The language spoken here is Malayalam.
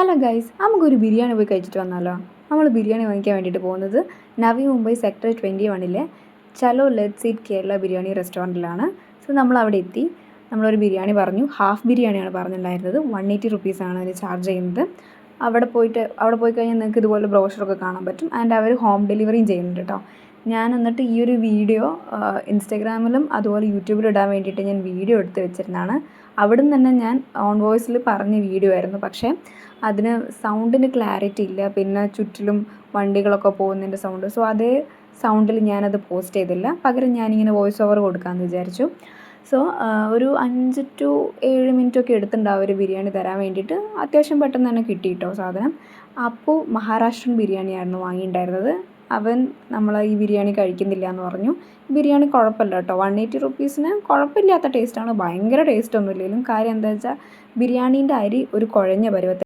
ഹലോ ഗൈസ് നമുക്കൊരു ബിരിയാണി പോയി കഴിച്ചിട്ട് വന്നാലോ? നമ്മൾ ബിരിയാണി വാങ്ങിക്കാൻ വേണ്ടിയിട്ട് പോകുന്നത് നവി മുംബൈ സെക്ടർ ട്വന്റി വണ്ണിലെ ചലോ ലെറ്റ് സീറ്റ് കേരള ബിരിയാണി റെസ്റ്റോറന്റിലാണ്. സോ നമ്മൾ അവിടെ എത്തി. നമ്മളൊരു ബിരിയാണി പറഞ്ഞു. ഹാഫ് ബിരിയാണിയാണ് പറഞ്ഞിട്ടുണ്ടായിരുന്നത്. വൺ എയ്റ്റി റുപ്പീസാണ് അതിന് ചാർജ് ചെയ്യുന്നത്. അവിടെ പോയിട്ട് അവിടെ പോയി കഴിഞ്ഞാൽ നിങ്ങൾക്ക് ഇതുപോലെ ബ്രോഷറൊക്കെ കാണാൻ പറ്റും. ആൻഡ് അവർ ഹോം ഡെലിവറിയും ചെയ്യുന്നുണ്ട് കേട്ടോ. ഞാൻ എന്നിട്ട് ഈ ഒരു വീഡിയോ ഇൻസ്റ്റഗ്രാമിലും അതുപോലെ യൂട്യൂബിലും ഇടാൻ വേണ്ടിയിട്ട് ഞാൻ വീഡിയോ എടുത്ത് വെച്ചിരുന്നതാണ്. അവിടെ നിന്ന് തന്നെ ഞാൻ ഓൺ വോയിസിൽ പറഞ്ഞ വീഡിയോ ആയിരുന്നു. പക്ഷേ അതിന് സൗണ്ടിന് ക്ലാരിറ്റി ഇല്ല. പിന്നെ ചുറ്റിലും വണ്ടികളൊക്കെ പോകുന്നതിന്റെ സൗണ്ട്. സോ അതേ സൗണ്ടിൽ ഞാനത് പോസ്റ്റ് ചെയ്തില്ല. പകരം ഞാനിങ്ങനെ വോയിസ് ഓവർ കൊടുക്കാമെന്ന് വിചാരിച്ചു. സോ ഒരു അഞ്ച് ടു ഏഴ് മിനിറ്റ് ഒക്കെ എടുത്തിട്ടുണ്ടാവും ഒരു ബിരിയാണി തരാൻ വേണ്ടിയിട്ട്. അത്യാവശ്യം പെട്ടെന്ന് തന്നെ കിട്ടി കേട്ടോ സാധനം. അപ്പോൾ മഹാരാഷ്ട്രൻ ബിരിയാണിയായിരുന്നു വാങ്ങിയിട്ടുണ്ടായിരുന്നത്. അവൻ നമ്മൾ ഈ ബിരിയാണി കഴിക്കുന്നില്ല എന്ന് പറഞ്ഞു. ബിരിയാണി കുഴപ്പമില്ല കേട്ടോ. വൺ എയ്റ്റി റുപ്പീസിന് കുഴപ്പമില്ലാത്ത ടേസ്റ്റാണ് ഭയങ്കര ടേസ്റ്റ് ഇല്ലെങ്കിലും കാര്യം എന്താ വെച്ചാൽ ബിരിയാണീന്റെ അരി ഒരു കുഴഞ്ഞ പരുവത്തിൽ